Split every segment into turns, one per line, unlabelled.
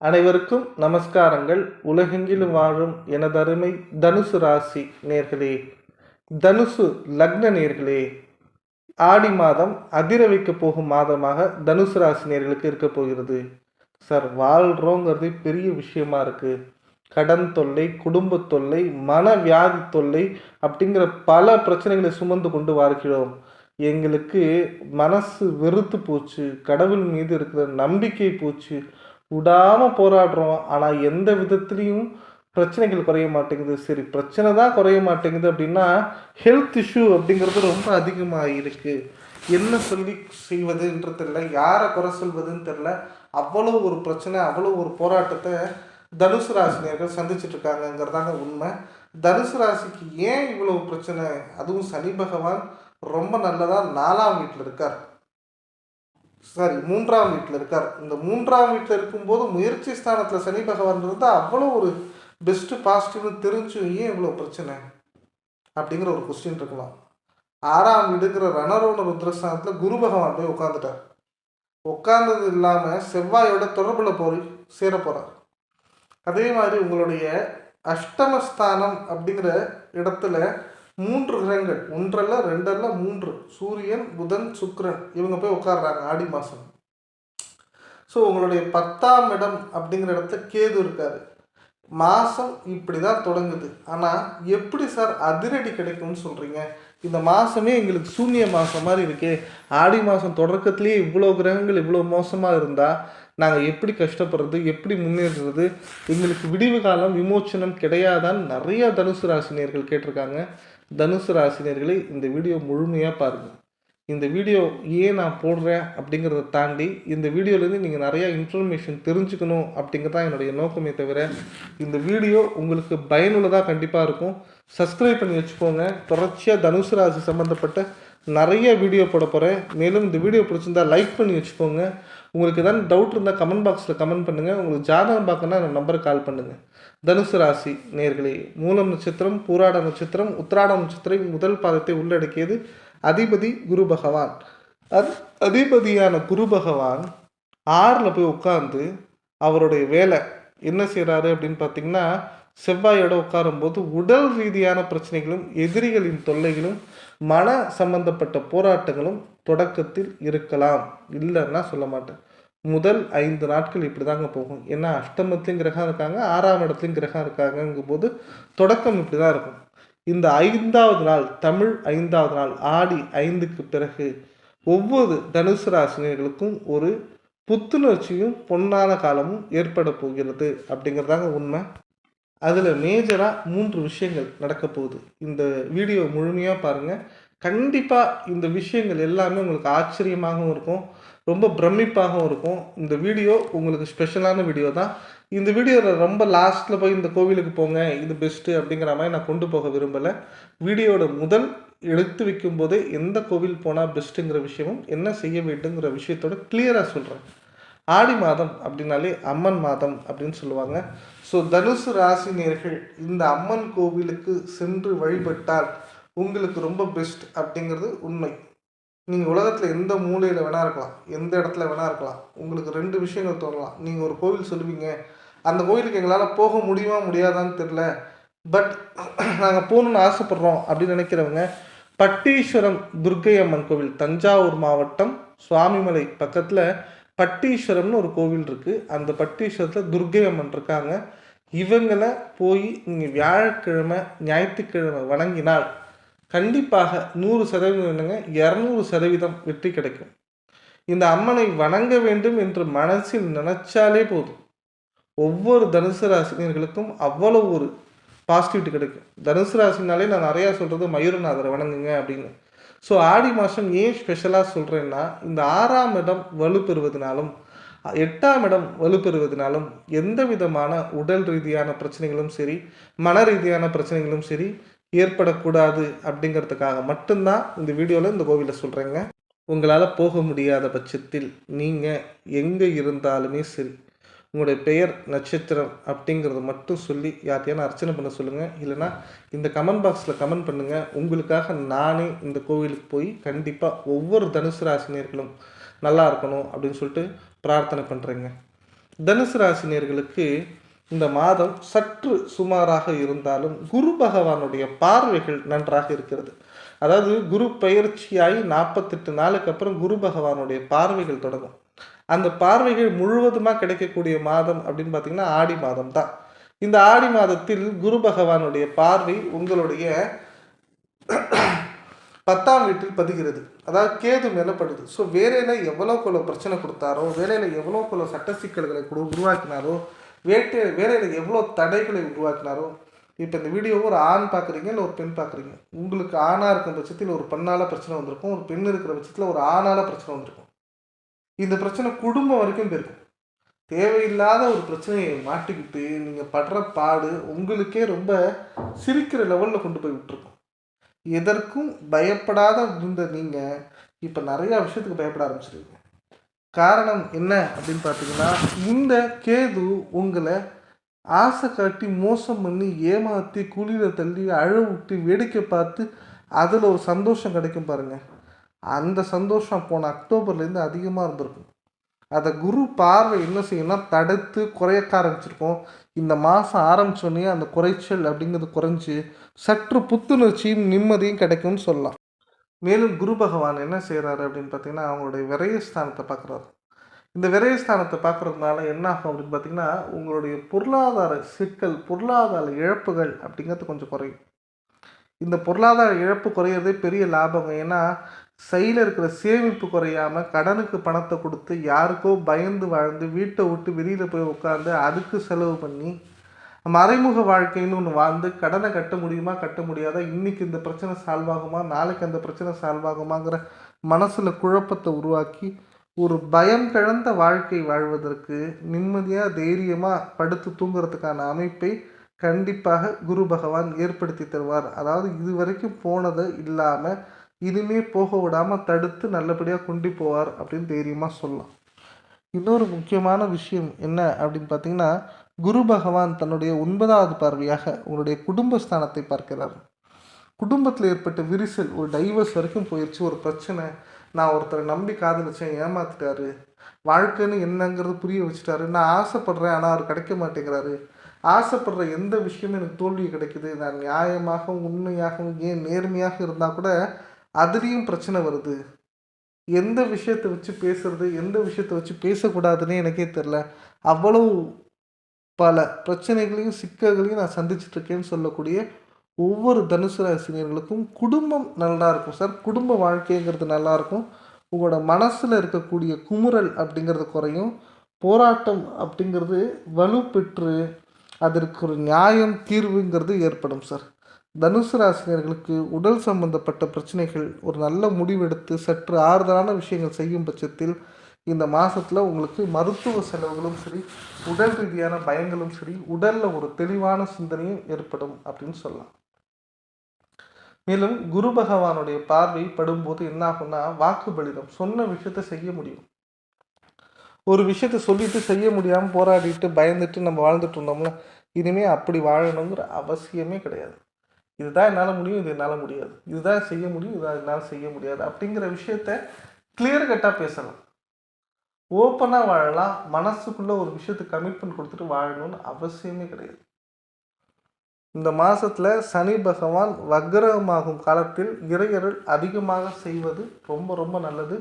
அனைவருக்கும் நமஸ்காரங்கள். உலகெங்கிலும் வாழும் எனதருமை தனுசு ராசி நேர்களே. தனுசு லக்ன நேர்களே. ஆடி மாதம் அதிர வைக்க போகும் மாதமாக தனுசு ராசி நேர்களுக்கு இருக்க போகிறது. சார் வாழ்கிறோங்கிறது பெரிய விஷயமா இருக்கு. கடன் தொல்லை குடும்ப தொல்லை மன வியாதி தொல்லை அப்படிங்கிற பல பிரச்சனைகளை சுமந்து கொண்டு வாழ்கிறோம். எங்களுக்கு மனசு வெறுத்து போச்சு. கடவுள் மீது இருக்கிற நம்பிக்கை போச்சு. விடாமல் போராடுறோம். ஆனால் எந்த விதத்துலேயும் பிரச்சனைகள் குறைய மாட்டேங்குது. சரி பிரச்சனை தான் குறைய மாட்டேங்குது அப்படின்னா ஹெல்த் இஷ்யூ அப்படிங்கிறது ரொம்ப அதிகமாக இருக்குது என்ன சொல்லி செய்வதுன்ற தெரில யாரை குறை சொல்வதுன்னு தெரில அவ்வளோ ஒரு பிரச்சனை அவ்வளோ ஒரு போராட்டத்தை தனுசு ராசினியர்கள் சந்திச்சிட்ருக்காங்கங்கிறதாங்க உண்மை. தனுசு ராசிக்கு ஏன் இவ்வளோ பிரச்சனை? அதுவும் சனி பகவான் ரொம்ப நல்லதாக நாலாம் வீட்டில் இருக்கார். சாரி மூன்றாம் வீட்டில் இருக்கார். இந்த மூன்றாம் வீட்டில் இருக்கும்போது முயற்சி ஸ்தானத்தில் சனி பகவான் இருந்தால் அவ்வளோ ஒரு பெஸ்ட்டு பாசிட்டிவ்னு தெரிஞ்சும் ஏன் இவ்வளோ பிரச்சனை? அப்படிங்கிற ஒரு கொஸ்டின் இருக்கலாம். ஆறாம் வீடுங்கிற ரணரோண ருத்ரஸ்தானத்தில் குரு பகவான் போய் உட்காந்துட்டார் உட்கார்ந்தது இல்லாமல் செவ்வாயோட தொடர்பில் போய் சேர போகிறார் அதே மாதிரி உங்களுடைய அஷ்டமஸ்தானம் அப்படிங்கிற இடத்துல மூன்று கிரகங்கள். ஒன்றல்ல ரெண்டல்ல மூன்று. சூரியன் புதன் சுக்ரன் இவங்க போய் உட்காடுறாங்க ஆடி மாதம் ஸோ உங்களுடைய பத்தாம் இடம் அப்படிங்கிற இடத்துல கேது இருக்காரு. மாதம் இப்படி தான் தொடங்குது. ஆனால் எப்படி சார் அதிரடி கிடைக்கும்னு சொல்கிறீங்க இந்த மாதமே எங்களுக்கு சூன்ய மாதம் மாதிரி இருக்கே. ஆடி மாதம் தொடக்கத்துலேயே இவ்வளோ கிரகங்கள் இவ்வளோ மோசமாக இருந்தால் நாங்கள் எப்படி கஷ்டப்படுறது? எப்படி முன்னேறுறது? எங்களுக்கு விடிவு காலம் விமோச்சனம் கிடையாதான்னு நிறைய தனுசு ராசினியர்கள் கேட்டிருக்காங்க. தனுசு ராசினியர்களை இந்த வீடியோ முழுமையாக பாருங்கள் இந்த வீடியோ ஏன் நான் போடுறேன் அப்படிங்கிறத தாண்டி இந்த வீடியோலேருந்து நீங்கள் நிறையா இன்ஃபர்மேஷன் தெரிஞ்சுக்கணும் அப்படிங்கிறது தான் என்னுடைய நோக்கமே தவிர இந்த வீடியோ உங்களுக்கு பயனுள்ளதாக கண்டிப்பாக இருக்கும். சப்ஸ்கிரைப் பண்ணி வச்சுக்கோங்க. தொடர்ச்சியாக தனுசு ராசி சம்மந்தப்பட்ட நிறைய வீடியோ போட போகிறேன் மேலும் இந்த வீடியோ பிடிச்சிருந்தா லைக் பண்ணி வச்சுக்கோங்க. உங்களுக்கு ஏதாவது டவுட் இருந்தால் கமெண்ட் பாக்ஸில் கமெண்ட் பண்ணுங்கள் உங்களுக்கு ஜாதகம் பார்க்கணுன்னா அந்த நம்பருக்கு கால் பண்ணுங்கள் தனுசு ராசி நேர்களே மூலம் நட்சத்திரம் பூராட நட்சத்திரம் உத்திராட நட்சத்திரம் முதல் பாதத்தை உள்ளடக்கியது அதிபதி குரு பகவான். அது அதிபதியான குரு பகவான் ஆறில் போய் உட்காந்து அவருடைய வேலை என்ன செய்கிறாரு அப்படின்னு பார்த்தீங்கன்னா செவ்வாயோட உட்காரும்போது உடல் ரீதியான பிரச்சனைகளும் எதிரிகளின் தொல்லைகளும் மன சம்பந்தப்பட்ட போராட்டங்களும் தொடக்கத்தில் இருக்கலாம். இல்லைன்னா சொல்ல மாட்டேன். முதல் ஐந்து நாட்கள் இப்படி தாங்க போகும். ஏன்னா அஷ்டமத்துலேயும் கிரகம் இருக்காங்க ஆறாம் இடத்துலையும் கிரகம் இருக்காங்கங்கும் போது தொடக்கம் இப்படி தான் இருக்கும். இந்த ஐந்தாவது நாள் தமிழ் ஐந்தாவது நாள் ஆடி ஐந்துக்கு பிறகு ஒவ்வொரு தனுசு ராசினியர்களுக்கும் ஒரு புத்துணர்ச்சியும் பொன்னான காலமும் ஏற்பட போகிறது அப்படிங்கிறதாங்க உண்மை. அதில் மேஜராக மூன்று விஷயங்கள் நடக்க போகுது. இந்த வீடியோ முழுமையாக பாருங்கள் கண்டிப்பாக இந்த விஷயங்கள் எல்லாமே உங்களுக்கு ஆச்சரியமாகவும் இருக்கும் ரொம்ப பிரமிப்பாகவும் இருக்கும். இந்த வீடியோ உங்களுக்கு ஸ்பெஷலான வீடியோ தான். இந்த வீடியோவில் ரொம்ப லாஸ்ட்டில் போய் இந்த கோவிலுக்கு போங்க இது பெஸ்ட்டு அப்படிங்கிற மாதிரி நான் கொண்டு போக விரும்பலை. வீடியோட முதல் எடுத்து வைக்கும் போதே எந்த கோவில் போனால் பெஸ்ட்டுங்கிற விஷயமும் என்ன செய்ய வேண்டுங்கிற விஷயத்தோட கிளியராக சொல்கிறேன் ஆடி மாதம் அப்படின்னாலே அம்மன் மாதம் அப்படின்னு சொல்லுவாங்க. ஸோ தனுசு ராசினியர்கள் இந்த அம்மன் கோவிலுக்கு சென்று வழிபட்டால் உங்களுக்கு ரொம்ப பெஸ்ட் அப்படிங்கிறது உண்மை. நீங்கள் உலகத்தில் எந்த மூலையில் வேணா இருக்கலாம் எந்த இடத்துல வேணா இருக்கலாம் உங்களுக்கு ரெண்டு விஷயங்கள் தோணலாம். நீங்கள் ஒரு கோவில் சொல்லுவீங்க அந்த கோவிலுக்கு எங்களால் போக முடியுமா முடியாதான்னு தெரில பட் நாங்கள் போகணுன்னு ஆசைப்பட்றோம் அப்படின்னு நினைக்கிறவங்க பட்டீஸ்வரம் துர்க்கை அம்மன் கோவில் தஞ்சாவூர் மாவட்டம் சுவாமிமலை பக்கத்தில் பட்டீஸ்வரம்னு ஒரு கோவில் இருக்குது அந்த பட்டீஸ்வரத்தில் துர்க்கை அம்மன் இருக்காங்க. இவங்களை போய் நீங்கள் வியாழக்கிழமை ஞாயிற்றுக்கிழமை வணங்கினால் கண்டிப்பாக நூறு சதவீதம் என்னங்க? இரநூறு சதவீதம் வெற்றி கிடைக்கும். இந்த அம்மனை வணங்க வேண்டும் என்று மனசில் நினைச்சாலே போதும். ஒவ்வொரு தனுசு ராசினியர்களுக்கும் அவ்வளோ ஒரு பாசிட்டிவிட்டி கிடைக்கும். தனுசு ராசினாலே நான் நிறையா சொல்கிறது மயூரநாதரை வணங்குங்க அப்படின்னு. ஸோ ஆடி மாதம் ஏன் ஸ்பெஷலாக சொல்கிறேன்னா இந்த ஆறாம் இடம் வலுப்பெறுவதனாலும் எட்டாம் இடம் வலுப்பெறுவதனாலும் எந்த விதமான உடல் ரீதியான பிரச்சனைகளும் சரி மன ரீதியான பிரச்சனைகளும் சரி ஏற்படக்கூடாது அப்படிங்கிறதுக்காக மட்டும்தான் இந்த வீடியோவில் இந்த கோவிலில் சொல்கிறேங்க உங்களால் போக முடியாத பட்சத்தில் நீங்கள் எங்கே இருந்தாலுமே சரி உங்களுடைய பெயர் நட்சத்திரம் அப்படிங்கிறத மட்டும் சொல்லி யார்ட்டையான அர்ச்சனை பண்ண சொல்லுங்கள் இல்லைனா இந்த கமெண்ட் பாக்ஸில் கமெண்ட் பண்ணுங்கள் உங்களுக்காக நானே இந்த கோவிலுக்கு போய் கண்டிப்பாக ஒவ்வொரு தனுசு ராசினியர்களும் நல்லா இருக்கணும் அப்படின்னு சொல்லிட்டு பிரார்த்தனை பண்ணுறேங்க தனுசு ராசினியர்களுக்கு இந்த மாதம் சற்று சுமாராக இருந்தாலும் குரு பகவானுடைய பார்வைகள் நன்றாக இருக்கிறது. அதாவது குரு பயிற்சியாகி நாற்பத்தெட்டு நாளுக்கு அப்புறம் குரு பகவானுடைய பார்வைகள் தொடங்கும். அந்த பார்வைகள் முழுவதுமாக கிடைக்கக்கூடிய மாதம் அப்படின்னு பார்த்தீங்கன்னா ஆடி மாதம் தான். இந்த ஆடி மாதத்தில் குரு பகவானுடைய பார்வை உங்களுடைய பத்தாம் வீட்டில் பதிகிறது. அதாவது கேது மேலப்படுது ஸோ வேலையில் எவ்வளோக்குள்ள பிரச்சனை கொடுத்தாரோ வேலையில் எவ்வளோ கொள்ள சட்ட சிக்கல்களை கொடு உருவாக்கினாரோ வேட்டை வேலையில் எவ்வளோ தடைகளை உருவாக்கினாரோ இப்போ இந்த வீடியோவை ஒரு ஆண் பார்க்குறீங்க இல்லை ஒரு பெண் பார்க்குறீங்க உங்களுக்கு ஆணாக இருக்கும் பட்சத்தில் ஒரு பெண்ணால் பிரச்சனை வந்திருக்கும் ஒரு பெண் இருக்கிற பட்சத்தில் ஒரு ஆணால் பிரச்சனை வந்திருக்கும். இந்த பிரச்சனை குடும்பம் வரைக்கும் போயிருக்கும். தேவையில்லாத ஒரு பிரச்சனையை மாட்டிக்கிட்டு நீங்கள் படுற பாடு உங்களுக்கே ரொம்ப சிரிக்கிற லெவலில் கொண்டு போய் விட்டுருக்கும். எதற்கும் பயப்படாத இருந்த நீங்கள் இப்போ நிறையா விஷயத்துக்கு பயப்பட ஆரம்பிச்சிருக்கீங்க காரணம் என்ன அப்படின்னு பார்த்தீங்கன்னா இந்த கேது உங்களை ஆசை காட்டி மோசம் பண்ணி ஏமாற்றி குளிர தள்ளி அழ விட்டு வேடிக்கை பார்த்து அதில் ஒரு சந்தோஷம் கிடைக்கும் பாருங்கள் அந்த சந்தோஷம் போன அக்டோபர்லேருந்து அதிகமாக இருந்திருக்கும். அதை குரு பார்வை என்ன செய்யணும்னா தடுத்து குறையக்க ஆரம்பிச்சிருக்கோம். இந்த மாதம் ஆரம்பித்தோடனே அந்த குறைச்சல் அப்படிங்கிறது குறைஞ்சி சற்று புத்துணர்ச்சியும் நிம்மதியும் கிடைக்கும்னு சொல்லலாம். மேலும் குரு பகவான் என்ன செய்கிறாரு அப்படின்னு பார்த்தீங்கன்னா அவங்களுடைய விரயஸ்தானத்தை பார்க்குறாரு. இந்த விரயஸ்தானத்தை பார்க்குறதுனால என்ன ஆகும் அப்படின்னு பார்த்தீங்கன்னா உங்களுடைய பொருளாதார சிக்கல் பொருளாதார இழப்புகள் அப்படிங்கிறது கொஞ்சம் குறையும். இந்த பொருளாதார இழப்பு குறையிறதே பெரிய லாபங்க. ஏன்னா சையில் இருக்கிற சேமிப்பு குறையாமல் கடனுக்கு பணத்தை கொடுத்து யாருக்கோ பயந்து வாழ்ந்து வீட்டை விட்டு வெளியில் போய் உட்காந்து அதுக்கு செலவு பண்ணி மறைமுக வாழ்க்கைன்னு ஒன்று வாழ்ந்து கடனை கட்ட முடியுமா கட்ட முடியாதா? இன்றைக்கி இந்த பிரச்சனை சால்வ் ஆகுமா? நாளைக்கு அந்த பிரச்சனை சால்வ் ஆகுமாங்கிற மனசில் குழப்பத்தை உருவாக்கி ஒரு பயம் கிழந்த வாழ்க்கை வாழ்வதற்கு நிம்மதியாக தைரியமாக படுத்து தூங்குறதுக்கான அமைப்பை கண்டிப்பாக குரு பகவான் ஏற்படுத்தி தருவார். அதாவது இது வரைக்கும் போனது இல்லாமல் இனிமே போக விடாமல் தடுத்து நல்லபடியாக கொண்டு போவார் அப்படின்னு தைரியமாக சொல்லலாம். இன்னொரு முக்கியமான விஷயம் என்ன அப்படின்னு பார்த்தீங்கன்னா குரு பகவான் தன்னுடைய ஒன்பதாவது பார்வையாக உங்களுடைய குடும்பஸ்தானத்தை பார்க்கிறார். குடும்பத்தில் ஏற்பட்ட விரிசல் ஒரு டைவர்ஸ் வரைக்கும் போயிடுச்சு ஒரு பிரச்சனை. நான் ஒருத்தரை நம்பி காதலிச்சேன் ஏமாத்திட்டாரு. வாழ்க்கைன்னு என்னங்கிறது புரிய வச்சுட்டாரு. நான் ஆசைப்படுறேன் ஆனால் அவர் கிடைக்க மாட்டேங்கிறாரு. ஆசைப்படுற எந்த விஷயமும் எனக்கு தோல்வி கிடைக்குது. நான் நியாயமாகவும் உண்மையாகவும் ஏன் நேர்மையாக இருந்தால் கூட அதுலேயும் பிரச்சனை வருது. எந்த விஷயத்தை வச்சு பேசுறது எந்த விஷயத்தை வச்சு பேசக்கூடாதுன்னு எனக்கே தெரில அவ்வளவு பல பிரச்சனைகளையும் சிக்கல்களையும் நான் சந்திச்சிட்ருக்கேன்னு சொல்லக்கூடிய ஒவ்வொரு தனுசு ராசினியர்களுக்கும் குடும்பம் நல்லா இருக்கும் சார். குடும்ப வாழ்க்கைங்கிறது நல்லாயிருக்கும் உங்களோட மனசில் இருக்கக்கூடிய குமுறல் அப்படிங்கிறது குறையும். போராட்டம் அப்படிங்கிறது வலுப்பெற்று அதற்கு ஒரு நியாயம் தீர்வுங்கிறது ஏற்படும் சார். தனுசு ராசினியர்களுக்கு உடல் சம்பந்தப்பட்ட பிரச்சனைகள் ஒரு நல்ல முடிவெடுத்து சற்று ஆறுதலான விஷயங்கள் செய்யும் பட்சத்தில் இந்த மாதத்தில் உங்களுக்கு மருத்துவ செலவுகளும் சரி உடல் ரீதியான பயங்களும் சரி உடலில் ஒரு தெளிவான சிந்தனையும் ஏற்படும் அப்படின்னு சொல்லலாம். மேலும் குரு பகவானுடைய பார்வை படும்போது என்ன ஆகும்னா வாக்கு பலிதம் சொன்ன விஷயத்த செய்ய முடியும். ஒரு விஷயத்த சொல்லிட்டு செய்ய முடியாமல் போராடிட்டு பயந்துட்டு நம்ம வாழ்ந்துட்டு இருந்தோம்ல இனிமேல் அப்படி வாழணுங்கிற அவசியமே கிடையாது. இதுதான் என்னால் முடியும் இது என்னால் முடியாது. இதுதான் செய்ய முடியும் இதான் என்னால் செய்ய முடியாது அப்படிங்கிற விஷயத்த கிளியர் கட்டாக பேசலாம். ஓப்பனாக வாழலாம் மனசுக்குள்ளே ஒரு விஷயத்துக்கு கமிட்மெண்ட் கொடுத்துட்டு வாழணும்னு அவசியமே கிடையாது. இந்த மாதத்தில் சனி பகவான் வக்ரமாகும் காலத்தில் இறையருள் அதிகமாக செய்வது ரொம்ப ரொம்ப நல்லது.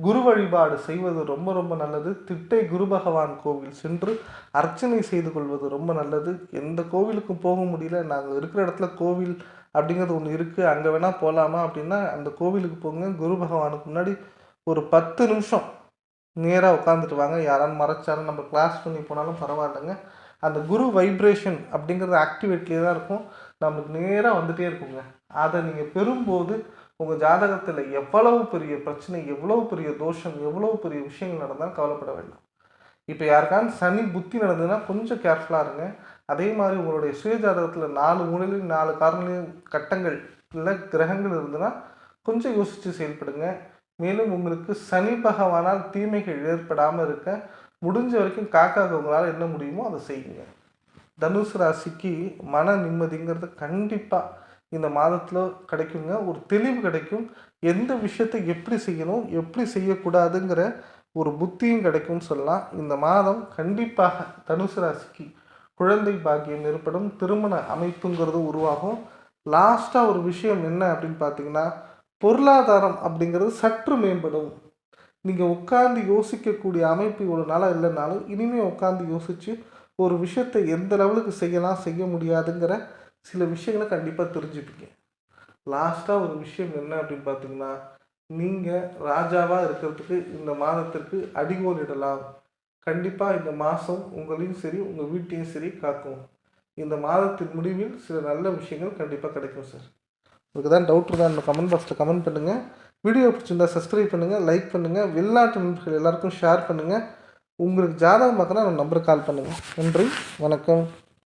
குரு வழிபாடு செய்வது ரொம்ப ரொம்ப நல்லது. திட்டை குரு பகவான் கோவில் சென்று அர்ச்சனை செய்து கொள்வது ரொம்ப நல்லது. எந்த கோவிலுக்கும் போக முடியல. நாங்கள் இருக்கிற இடத்துல கோவில் அப்படிங்கிறது ஒன்று இருக்குது அங்கே வேணால் போகலாமா அப்படின்னா அந்த கோவிலுக்கு போங்க. குரு பகவானுக்கு முன்னாடி ஒரு பத்து நிமிஷம் நேராக உட்காந்துட்டு வாங்க. யாராலும் மறைச்சாலும் நம்ம கிளாஸ் பண்ணி போனாலும் பரவாயில்லைங்க. அந்த குரு வைப்ரேஷன் அப்படிங்கிறது ஆக்டிவேட்லேயே தான் இருக்கும். நம்மளுக்கு நேராக வந்துகிட்டே இருக்குங்க. அதை நீங்கள் பெறும்போது உங்கள் ஜாதகத்தில் எவ்வளவு பெரிய பிரச்சனை எவ்வளவு பெரிய தோஷம் எவ்வளவு பெரிய விஷயங்கள் நடந்தாலும் கவலைப்பட வேண்டாம். இப்போ யாருக்காவது சனி புத்தி நடந்ததுன்னா கொஞ்சம் கேர்ஃபுல்லாக இருங்க. அதே மாதிரி உங்களுடைய சுய ஜாதகத்தில் நாலு மூலையிலையும் நாலு காரணங்களையும் கட்டங்கள் இல்லை கிரகங்கள் இருந்ததுன்னா கொஞ்சம் யோசித்து செயல்படுங்க. மேலும் உங்களுக்கு சனி பகவானால் தீமைகள் ஏற்படாமல் இருக்க முடிஞ்ச வரைக்கும் காக்காக்கு உங்களால் என்ன முடியுமோ அதை செய்யுங்க. தனுசு ராசிக்கு மன நிம்மதிங்கிறது கண்டிப்பாக இந்த மாதத்தில் கிடைக்குங்க. ஒரு தெளிவு கிடைக்கும். எந்த விஷயத்தை எப்படி செய்யணும் எப்படி செய்யக்கூடாதுங்கிற ஒரு புத்தியும் கிடைக்கும்னு சொல்லலாம். இந்த மாதம் கண்டிப்பாக தனுசு ராசிக்கு குழந்தை பாக்கியம் ஏற்படும். திருமண அமைப்புங்கிறது உருவாகும். லாஸ்ட்டாக ஒரு விஷயம் என்ன அப்படின்னு பார்த்தீங்கன்னா பொருளாதாரம் அப்படிங்கிறது சற்று மேம்படும். நீங்கள் உட்கார்ந்து யோசிக்கக்கூடிய அமைப்பு இவ்வளோ நாளாக இல்லைனாலும் இனிமேல் உட்காந்து யோசித்து ஒரு விஷயத்தை எந்த லெவலுக்கு செய்யலாம் செய்ய முடியாதுங்கிற சில விஷயங்களை கண்டிப்பாக தெரிஞ்சுப்பீங்க. லாஸ்ட்டாக ஒரு விஷயம் என்ன அப்படின்னு பார்த்தீங்கன்னா நீங்கள் ராஜாவாக இருக்கிறதுக்கு இந்த மாதத்திற்கு அடிகோல் இடலாம். கண்டிப்பாக இந்த மாதம் உங்களையும் சரி உங்கள் வீட்டையும் சரி காக்கும். இந்த மாதத்தின் முடிவில் சில நல்ல விஷயங்கள் கண்டிப்பாக கிடைக்கும் சார் உங்களுக்கு தான் டவுட் இருந்தால் இந்த கமெண்ட் பாக்ஸில் கமெண்ட் பண்ணுங்கள் வீடியோ பிடிச்சிருந்தா சப்ஸ்கிரைப் பண்ணுங்கள் லைக் பண்ணுங்கள் வெளிநாட்டு நண்பர்கள் எல்லாருக்கும் ஷேர் பண்ணுங்கள் உங்களுக்கு ஜாதகம் பார்க்கணும் அந்த நம்பருக்கு கால் பண்ணுங்கள் நன்றி வணக்கம்.